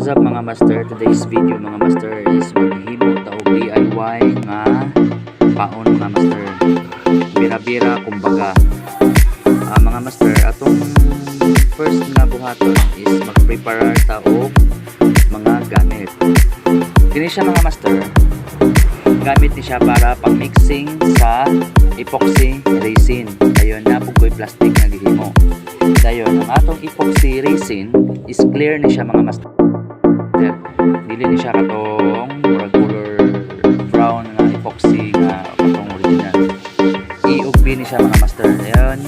What's up mga master? Today's video mga master is maghimo ta og DIY nga paon mga master. Bira-bira kumbaga. Ah, mga master, atong first nga buhaton is mag-prepare ta og mga gamit. Kini siya mga master. Gamit ni siya para pang mixing sa epoxy resin. Dayon na pugoy plastic nga gihimo. Dayon ang atong epoxy resin is clear ni siya mga master. Dili ni siya katong murag color brown nga epoxy nga katong original. IUP ni siya mga master. Dayon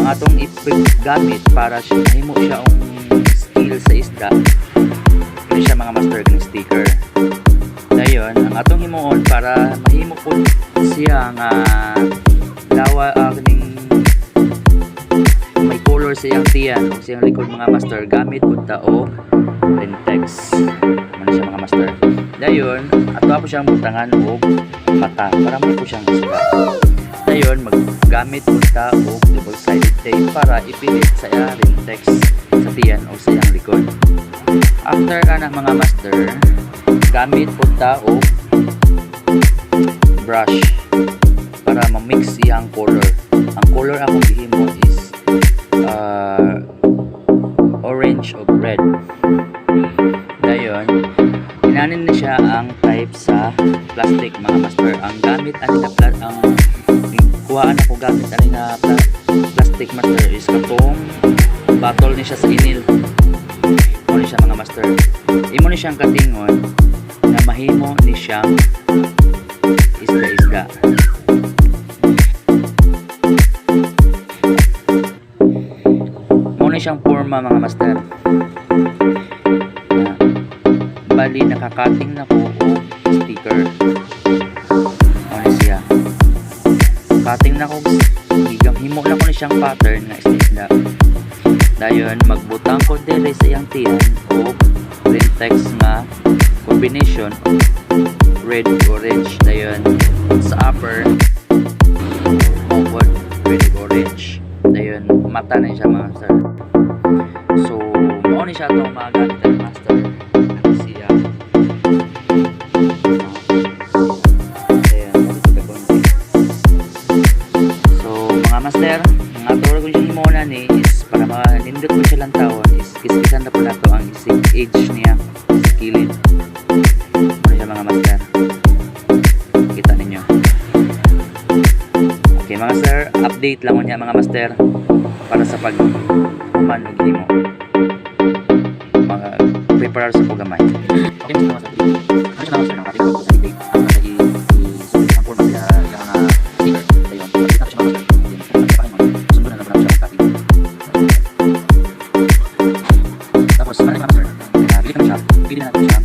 ang atong gamit para siya mahimo siya ang steel sa isda. Kini siya mga master ng sticker. Dayon ang atong himuon para mahimo po siya nga uh, kining may color sa iyang tiyan o sa iyang likod mga master gamit punta o Rentex ano siya mga master? Dayon ato po siyang butangan o mata para may po siyang isda. Dayon maggamit punta o double sided tape para ipilit sa Rentex sa tiyan o sa iyang likod after ka na mga master gamit punta o brush para ma-mix iyang color. Ang color akong gihimo is ang kuhaan ako gamit ani na pla- plastic master is katong bottle ni siya sa inil mo ni siya mga master imo ni siyang katingon na mahimo ni siyang isda-isda Muna siyang forma mga master. Bali nakakating na ko o sticker. Na ko bigang himo na ko na siyang pattern nga isda. Dayon magbutang ko diri sa iyang tiyan o text nga combination red orange. Dayon sa upper forward red orange. Dayon mata na siya mga master so mao ni siya itong mga is para manindot ko siya lang tawon is kiskisan na po na to. Ang isig age niya sa kilid. Ano siya mga master? Kita ninyo. Okay mga sir. Update lang mo niya mga master para sa pag human og himo mga prepare sa paggamay. Okay mga master ano siya mga master Argentina.